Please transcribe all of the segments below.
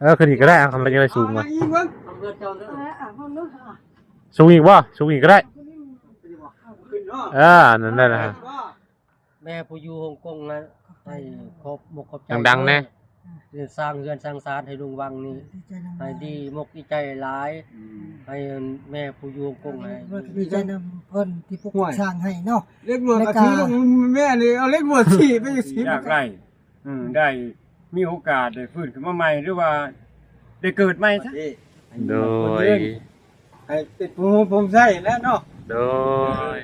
เออขึ้นอีกก็ได้เอาคำเราจะได้สูงมามาอีกเบิ่งสูงอีกว่าสูงอีกก็ได้ขึ้นเนาะเออนั่นได้แล้วฮะแม่ผู้อยู่ฮ่องกงนะให้ครบมกขอบใจดังๆแน่เรียนสร้างเรือนสร้างศาลให้ลุงวังนี่ให้ดีมกดีใจหลายให้แม่ผู้อยู่ฮ่องกงให้ว่าดีใจนำเพิ่นที่พวกสร้างให้เนาะเล็กบวชอาทิตย์ลงแม่เลยเอาเล็กบวชสี่ไปสิอยากได้อืมได้ มีโอกาสได้ฟื้นขึ้นมาใหม่หรือว่าได้เกิดใหม่ซะโดยให้ติดผมผมใส่แล้วเนาะโดย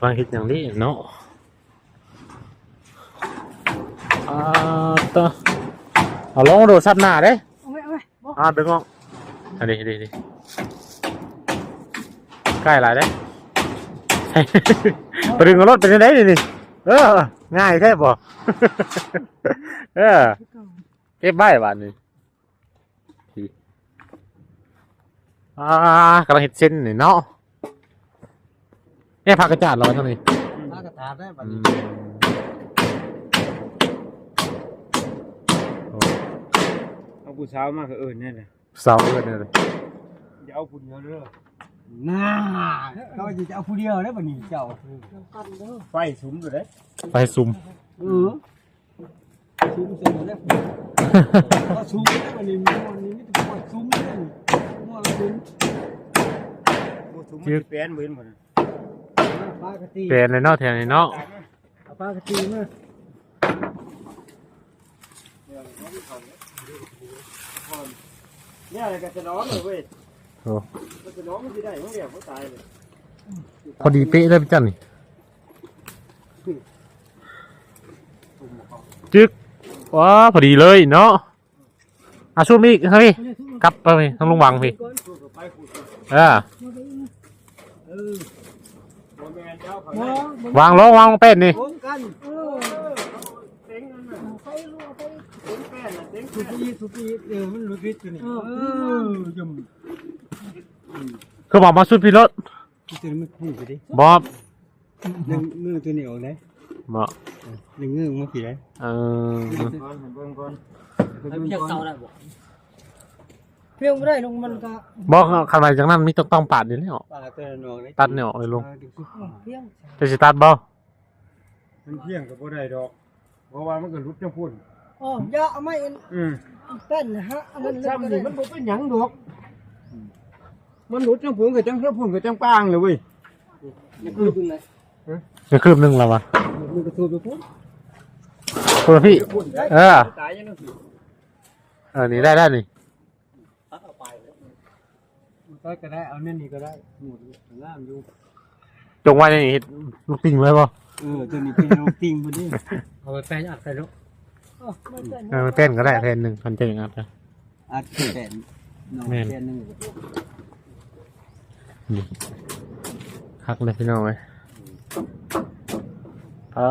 กำลังคิดอย่างนี้เนาะอ่าต่อเอาลองโดดซับหน้าเด้เอาไว้เอาไว้บ่อ่าดึงออกอันนี้ดีดีใกล้หลายเด้ ไปดึงเอารถไปที่ไหนนี่นี่เออ ง่ายแค่บ่ เออเก็บใบบาทนี่ทีอ่ากำลังเห็ดเส้นนี่เนาะ เนี่ยผักกระจาดลอยเท่านี้มากระถาได้บัดอืนี้มโอ้เอาผู้สาวมาก็เอิ้นแน่เลยสาวเอื้อนเลย อย่าเอาผู้เดียวเด้อน่าเขาจะเอาผู้เดียวได้บัดนี้เจ้าไฟสุมอยู่เด้ไปซุ่ม เออซุ้มเสร็จแล้วเขาซุ้มได้บัดนี้มีวันนี้มีแต่พวกซุ้มได้มั่วละซุ้มผู้สุมมันสิแปลนเหมือนหมด ปลากระตีเปลี่ยนเลยเนาะแทนเลยเนาะเอาปลากระตีมาเนี่ยอะไรก็จะน้องเลยเว้ยโอ้ก็จะน้องมันสิได้มันเดียวเขาตายเลยพอดีเป๊ะเลยพี่จันนี่จึ๊กว้าพอดีเลยเนาะอะช่วยมีอีกครับพี่กลับไปพี่ต้องลงวังพี่เออ วางลงวางลงเป็ดนี่พร้อมกันเออเต็งนั่นน่ะไปลูกไปเต็งแป้นน่ะเต็งทุกปีทุกปีเออมันรู้พิษอยู่นี่เออยุ่มคือบอกมาสุดพี่รถที่ตัวนี้มันพุ่งไปดิบอบหนึ่งมือตัวนี้ออกเลยบอหนึ่งมือมาผีเลยเออก่อนให้เบิ่งก่อนให้เพียงเสาได้บ่ เพียงบ่ได้ลงมันก็บอกขันไปจากนั้นมีต้องต้องปาดนี่เลยออกปลาตัวนั้นออกเลยตัดเนี่ยออกเลยลงเพียงจะสิตัดบ่มันเที่ยงก็บ่ได้ดอก เพราะว่ามันก็รุดจังพุ่นอ๋ออย่าเอาไม้อืมเป็นฮะอันนั้นซ้ำนี่มันบ่เป็นหยังดอก มันรุดจังพุ่นก็จังพุ่นก็จังปางเลยเว้ยยังคือดึงเลยจะคืบหนึงแล้ววะมันก็ทูไปพุ่นคุณพี่ เออตายยังนึงเออนี่ได้ได้นี่ ก็ก็ได้เอาเนี่ยนี่ก็ได้หมดล่ามอยู่จงไว้ในนี่ลูกติ่งไว้บ่เออตัวนี้เป็นลูกติงพอดีเอาไปแปลงอัดใส่ลูกอ๋อไม่เป็นเออมันเป็นก็ได้เพนหนึ่งพันเจ็ดอย่างนั้นนะอัดแผ่นน้องแผ่นหนึงนี่คักเลยพี่น้องเว้ยอ่า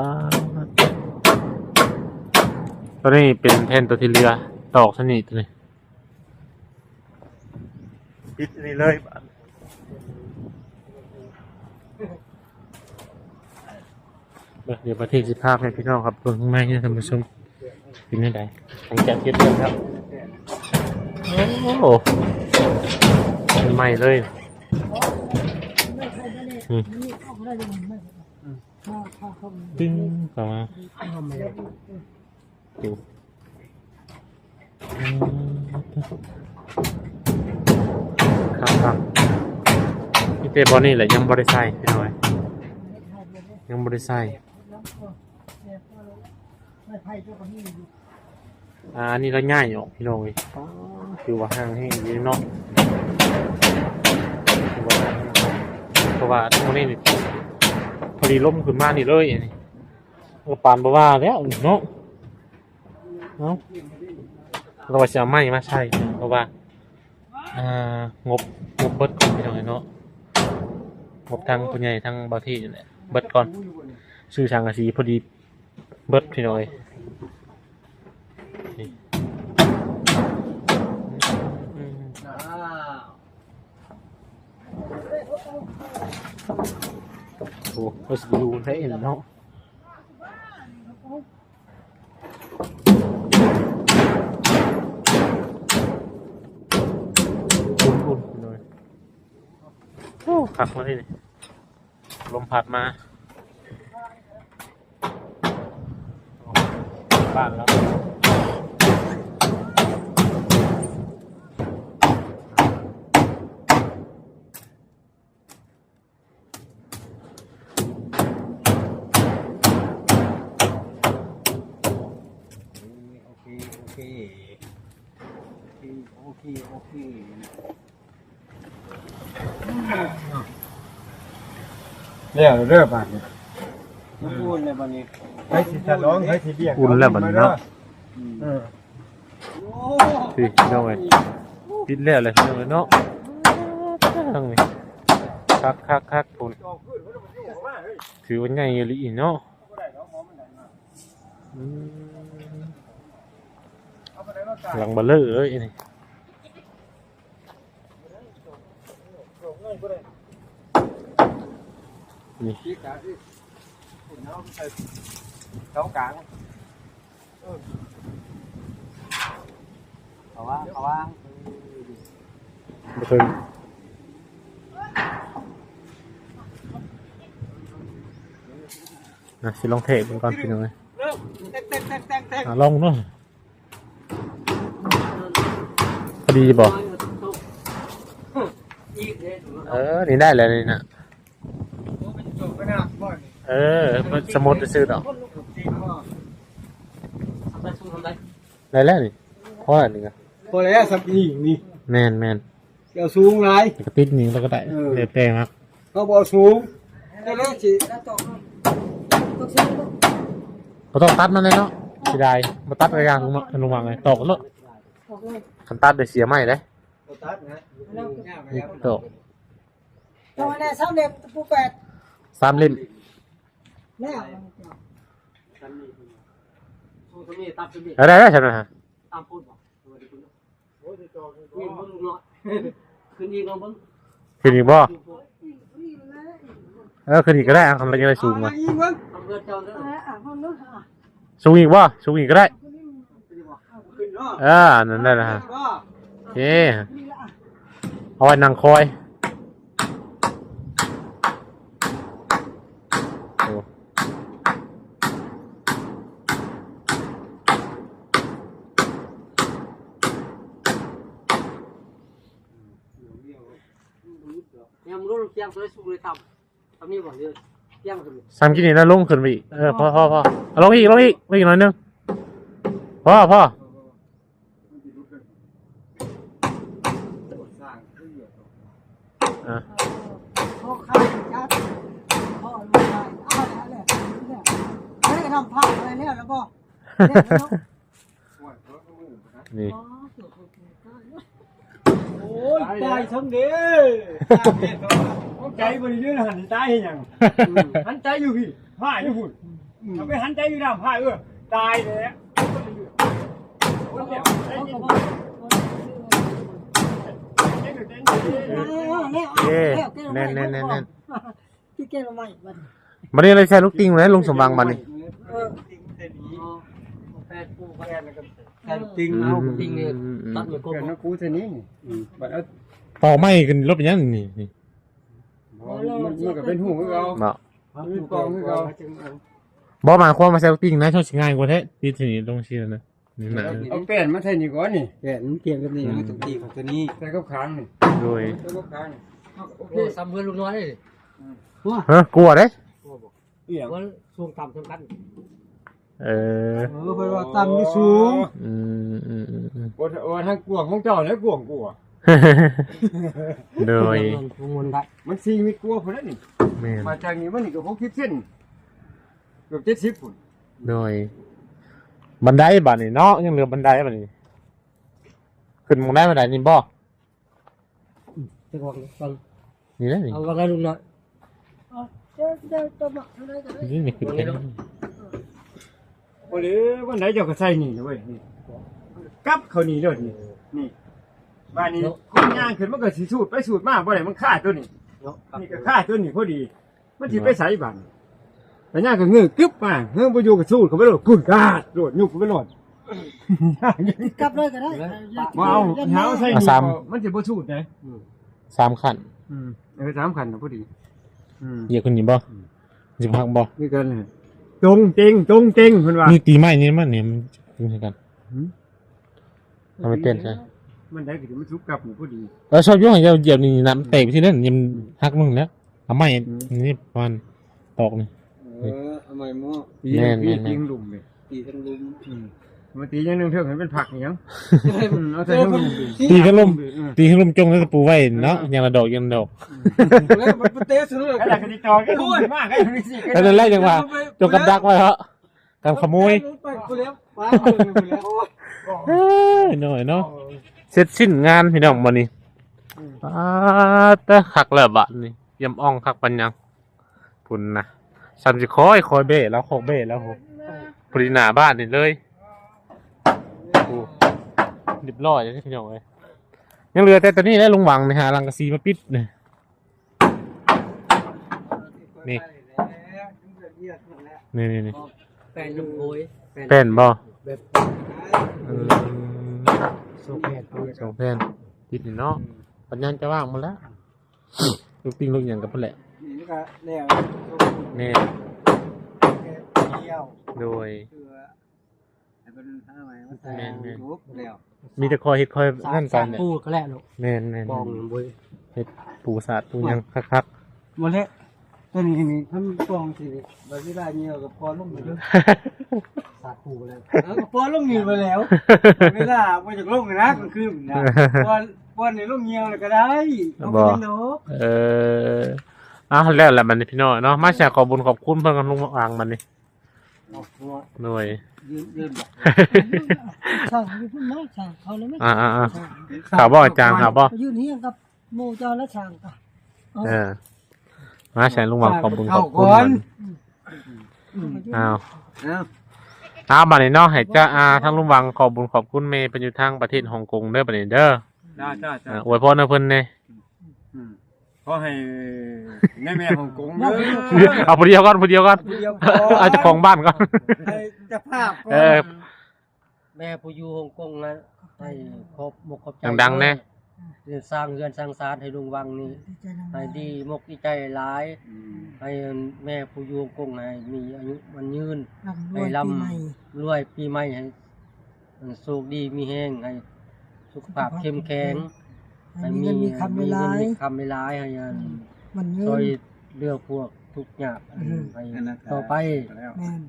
ตัวนี้เป็นเพนตัวที่เรือตอกสนิทตัวนี้ ปิดนี่เลยเดี๋ยวประเทศสิภาพให้พี่น้องครับเบิ่งข้างในนี่ท่านผู้ชมเป็นยังไงหลังจากเก็บเรื่องครับโอ้โหเป็นใหม่เลยไม่ใช่ไม่ได้อืมนี่เอาได้ยังไม่ถ้าตึ้งเข้ามาดู ครับนี่เตบอลนี่แหละยังบริใส่พี่น้อยยังบริไม่ไพ่าคนนี้อยู่อ่าอันนี้เราง่ายอยู่พี่น้อยอ๋อคือว่าห่างให้ดีเนาะถือว่าห่างให้เพราะว่าทั้งนี่นี่พอดีล้มขึ้นมานี่เลยนนี้ก็ปานบ่ว่าแล้วเนาะเนาะเราจะเอาไม้มาใช่เพราะว่า งบงบเบิดก่อนพี่น้องเนาะงบทางผู้ใหญ่ทางบางที่นี่แหละเบิดก่อนซื้อทางกะสีพอดีเบิดพี่น้อยนี่อืมอ้าวโอ้ก็สิดูได้เห็นเนาะ โอ้พักมาที่นี่ลมพัดมาบ้านแล้วโอเค โอเค โอเค โอเค เรียกเริ่มอะมันพูดเลยวันนี้ใครสิจะร้องใครสิเรียกอุ่นแล้วบัดนี้เนาะ เออพี่น้องเอ้ยปิดแล้วเลยพี่น้องเอ้ยเนาะตั้งนี่คักคักคักปุ่นถือว่าใหญ่อีหลีเนาะอืมหลังเบลเลอร์เลยนี่ นี่ที่กาที่น้องใส่เท้ากลางเอาว่าเอาว่าบ่เคยนะสิลองเทปก่อนพี่น้องเอ้ยเริ่มเต้นเต้นเต้นเต้นเต้นอะลองเนาะพอดีบ่อีกเอเออ นี่ได้แล้วนี่นะ เป็นจบไปนะบ่อย เออมันสมุดซื้อดอกจริงบ่ทำได้สู้ทำได้ได้แล้วนี่เพราะอะไรนี่ก็พอแล้วสับอีกนี่แมนแมนเกี่ยวสูงไรกระติดนี่แล้วก็ได้เออเดี๋ยวแต่งครับเขาบอกสูงก็เลยสิแล้วต่อต้องซื้อต้องเราต้องตัดมันเลยเนาะสิได้มาตัดกระยางลงมาลงมาไงตอกแล้วออกเลยคันตัดได้เสียไหมได้ตัดนะนี่ตอกตอนนี้สามเด็กผู้แปดสามเล่ม แล้วสู้ทำนี่ตับทำนี่แล้วได้แล้วใช่ไหมฮะตามพูดบ่วิ่งบนลูกน้อยขึ้นอีกลองเบิ่งคืนอีกบ่เออคืนอีกก็ได้อะคำละยังไงสูงมามาอีกมั้งทำเพื่อเจ้าเด้อสูงอีกบ่สูงอีกก็ได้ขึ้นเนาะเออนั่นได้นะฮะก็โอเคเอาไว้นั่งคอยโอ้ เนี่ย มึงรู้เคียงตัวสู้เลยทำทำนี่บ่เด้อเคียงขึ้นสามกินนี่แล้วลงขึ้นไปอีกเออพอพอพอเอาลงอีกลงอีกลงอีกหน่อยนึงพ่อพ่ออะพ่อข้าวจัดพ่อลูกชายเอาแล้วแล้วแล้วไม่ได้ทำผ้าอะไรแล้วแล้วก็เรียกแล้วนี่อ๋อโอ้ยตายทั้งเด้อ ใจบริยืนหันตายเห็นยังหันใจอยู่พี่ผ้าอยู่หุ่นเอาไปหันใจอยู่น้ำผ้าเออตายเลยเขาก็บอกโอเคแน่นแน่นแน่นแน่นพี่แกเราใหม่บัดบันนี้เลยใช้ลูกติ้งไหมลุงสมบังบันนี้เออแปดปูไปจริงอืเอามจริงเนี่ยตัดไม่ครบเกิดนักกูเท่านี้นี่บัดเอาต่อไม่ขึ้นรถเป็นยังนี่นี่ มันมันก็เป็นหูของเราบอกเป็นกองของเราบอกหมายความมาใช้ลูกติ้งนะช่องชิง่ายกว่าแท้ดีทีนี้ลงเชียร์นะนี่นะเอาแป้นมาใส่นี่ก่อนนี่แป้นเกี่ยงกับนี่มันตตีของตัวนี้ใส่กับขางนี่โดยใส่กับขางโอเคซ้ำเพื่อนลูกน้อยเลยเฮ้ยกลัวเด้เอียงว่าช่วงต่ำสำคัญเออเออเพิ่นว่าต่ำนี่สูงอืมอืมอืมอืมโอ้โอ้ทางกวางของเจ้าแล้วกวางกูอะ โดยวงเงินได้มันซีมีกลัวพุ่นแล้วนี่แม่นมาจากนี้มันนี่ก็60เส้นเกือบ70พุ่นโดย บันไดบัดนี่เนาะยังเหลือบันไดบัดนี้ ขึ้นมองได้บันไดนี่บ่จะวางฟังนี่นะนี่เอาวางให้ลุงหน่อยเอาเจ้าเจ้าตัวหมักเท่าไรกันเลยนี่นี่ขึ้นไปบ่หรือวันไหนเจ้าก็ใส่นี่นะเว้ยนี่กลับเขานี่เลยนี่นี่ บ้านนี้คนย่างขึ้นมันก็สิสูดไปสูดมาบ่ได้มันฆ่าตัวนี้เนาะครับนี่ก็ฆ่าตัวนี้พอดี มันสิไปใส่บันแต่ย่างก็เงือกกึบมาเฮืองบ่อยู่ก็สูดเขาไปโลดกุนกาดโลดยุบเขาไปโลดกลับเลยก็ได้บ่เอาเท้าใส่นี่มันสิบ่สูดนะสามขั้นอืมเออสามคันนะพอดีอืมเหยียบขึ้นนี่บ่สิพักบ่นี่กันเลยตรงเต็งตรงเต็งเพิ่นว่านี่ตีไม้นี่มันเนี่ยมันขึ้นให้กันหืมทำไมเต้นใช่ มันได้ก็สิมันสุกกลับนี่พอดีแล้วชอบย่องให้เราเหยียบนี่น้ำเตะไปที่นั่นยังหักมึงแล้วเอาไม้นี่ประมาณตอกนี่ เออเอาใหม่หม้อตีแม่นตีแม่น ตีงลุมเลยตีทั้งลุมอืมมาตีอย่างหนึงเท่ากันเป็นผักนี่หยังอืมเอาใส่ทั้งลุมดิตีขลุ่มอืมตีขลุ่มจงแล้วตะปูไว้เนาะยังละดอกยังละดอกแล้วมันเตะสุดเลยกระดาษกระดิกจอกันลุมมากไอ้นี่สิแล้วนั่นแรกยังว่าจงกับดักไว้เหรอการขโมยไปกูแล้วป้ากูแล้วเอ้ยหน่อยเนาะ เสร็จสิ้นงานพี่น้องวันนี้อ่าแต่ขักแล้วบะนี่ยำอ่องขักปัญญังพุ่นนะสันสิคอยคอยเบ้แล้วโคกเบ้แล้วโหปรีหนาบ้านนี่เลยโอ้เรียบร้อยเลยพี่น้องเลยยังเหลือแต่ตอนนี้แล้วลุงหวังนะฮะลังกะซีมาปิดเนี่ยนี่นี่นี่นี่แฟนลุงโอยแฟนเป็นบ่แบบอืม โซแพนสองแผ่นติดนี่เนาะปัญญาจะว่างหมดแล้วลูกปิ้งลูกอย่างกับเพื่อนแหละนี่ก็แล้วแน่เที่ยวโดยเพื่อให้เป็นทำไมมันแม่นทุบแล้วมีแต่คอยเฮ็ดคอยนั่นกันเนี่ยปูก็แล้วลูกแน่นแน่นบองบุยเฮ็ดปูสาดปูหยังคักหมดแล้ว ตัวนี้นี่ทำกองสิบาสิได้เงี้ยกับพอลงไปด้วสาดปูแล้วแล้วก็พอลงนี่ไปแล้วเวลาไปจากลงนะก็คือนะพอพอนี่ลงเงี้ยวเลยก็ได้เอาไปเนะเอออ้าวแล้วแหละมันนี่พี่น้องเนาะมาแชร์ขอบุญขอบคุณเพิ่อนกันลุงอ่างมันนี่หน่วยยืนยืนบอกสั่งอยู่พุ่นะสั่งเขาเลยไหมอ่าอ่าอ่าข่าวบ่อจารย์ข่าวบ่อยืนเฮียงกับหมู่เจ้าและช่างกันเออ มาแชร์ลุงหวังขอบคุญขอบคุณมันอ้าวนะอ้าวบัดนี้เนาะให้จ้าอาทั้งลุงหวังขอบคุญขอบคุณเมย์เป็นอยู่ทางประเทศฮ่องกงเด้อบัดนี้เด้อจ้าจ้าจ้าอ่าอวยพรให้เพิ่นแน่อืมขอให้แม่แม่ฮ่องกงเด้อเอาผู้เดียวก่อนผู้เดียวก่อนเดียวเอาเจ้าของบ้านก่อนจะภาพเออ แม่ผู้อยู่ฮ่องกงนะให้ครบมกครบใจดังๆแน่ เรียนสร้างเรือนสร้างศาลให้ลุงวังนี่ดีใจนำให้ดีมกดีใจหลายให้แม่ผู้อยู่ฮ่องกงให้มีอายุมันยืน ลำรวยปีใหม่รวยปีใหม่ให้สุขดีมีแห้งให้สุขภาพเข้มแข็งให้มีเงินมีคำเวลา มีคำเวลาให้อัน มันยืซอยน เลือกพวกทุกอย่างอันอืมให้ต่อไปแม่น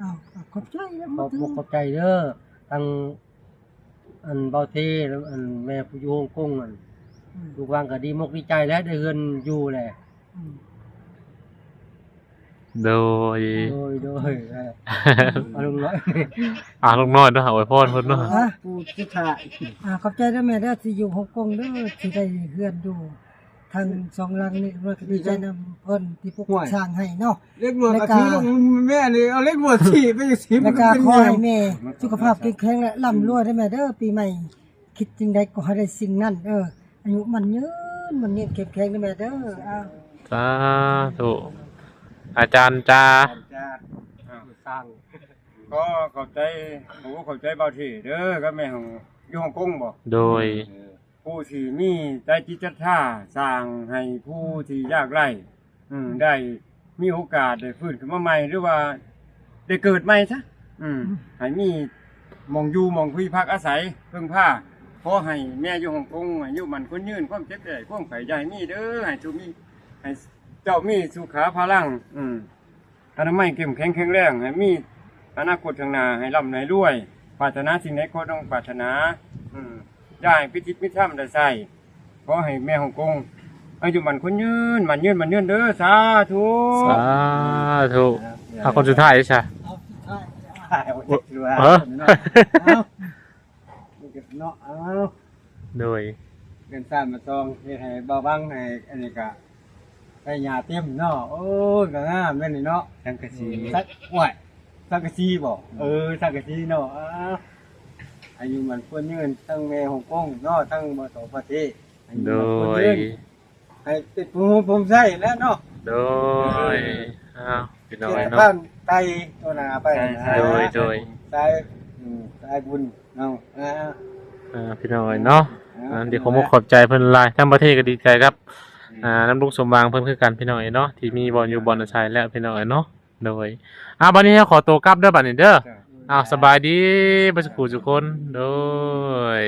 อ้าวขอบใจแล้วขมาอบถึมงกขอบใจเด้อทั้ง อันเบาเทแล้วอันแม่ผู้อยู่ฮ่องกงอันลูกวางก็ดีมกดีใจแล้วได้เงินอยู่แหละโดย โดยโดยเออเอาลุงน้อยอ่าลุงน้อยเด้วยอวยพรเพิ่นเนาะอะผู้ที่ถ่าย อ่าขอบใจด้วยแม่ได้อที่อยู่ฮ่องกงเด้อที่ได้เฮือนอยู่ ทางสองหลังนี่ว่าก็ดีใจนำเพิ่นที่พวกสร้างให้เนาะเล็กหนวดอาทิลงแม่เลยเอาเล็กหนวดสี่ไปอยู่สิแล้วก็ขอให้แม่สุขภาพแข็งแรงและร่ำรวยได้แม่เด้อปีใหม่ คิดจึงใดก็ให้ได้สิ่งนั้นเด้ออายุมันยืนมันยืนเข้มแข็งได้แม่เด้ออ้าวสาธุอาจารย์จ้าจ้าสร้างก็ขอบใจผมก็ขอบใจเบาที่เด้อก็แม่ของอยู่ฮ่องกงบ่โดย ผู้ที่มีใจจิตศรัทธาสร้างให้ผู้ที่ยากไร้อืมได้มีโอกาสได้ฟื้นขึ้นมาใหม่หรือว่าได้เกิดใหม่ซะอืมให้มีหมองอยู่หมองคุยพักอาศัยเพิ่งผ้าขอให้แม่อยู่ฮ่องกงอายุมันคนยืนความเจ็บได้ความไข่ใหญ่มีเด้อให้ทุกมีให้เจ้ามีสุขาพลัง อืมอนามัยเข้มแข็งแข็งแรงให้มีอนาคตข้างหน้าให้ร่ำให้รวยปรารถนาสิ่งใดก็ต้องปรารถนา อืม ได้พิจิตพิถัมได้ใส่ขอให้แม่ฮ่องกงอายุมันคนยืนมันยืนมันยืนเด้อสาธุสาธุเอาคนสุดท้ายใช่เอาสุดท้ายเอาเจ็ดตัวเออเนาะเอาเก็บเนาะเอาโดยเดินซ่านมาตองเฮ็ดให้เบาบังให้อันนี้ก็ให้ยาเต็มเนาะโอ้ยก็งามแม่นนี่เนาะสังกะสีสักโอ้ยสักกะซีบ่เออสักกะซีเนาะอ้าว อายุมันควรยืนทั้งแม่ฮ่องกงเนาะทั้งบ่ต่อประเทศอายุโดมันควรยยืนให้ติดภูมิภูมิใส่แล้วเนาะโดยอ้าวพี่น้องเกี่ยวเนาะ บ้านไตตัวหนาไปนะโดยโดย ไตอืมไตบุญเนาะอ่าอ่าพี่น้องเนาะอ่าเดี๋ยวผมขอบใจเพิ่นหลายทั้งประเทศก็ดีใจครับ อ่าน้ำลุงสมวางเพิ่นคือกันพี่น้องเนาะที่มีบอลอยู่บอลชายแล้วพี่น้องเนาะโดยอ่าบัดนี้ขอตัวกลับเด้อบัดนี้เด้อ อ้าวสบายดีบ่สุขทุกคนโดย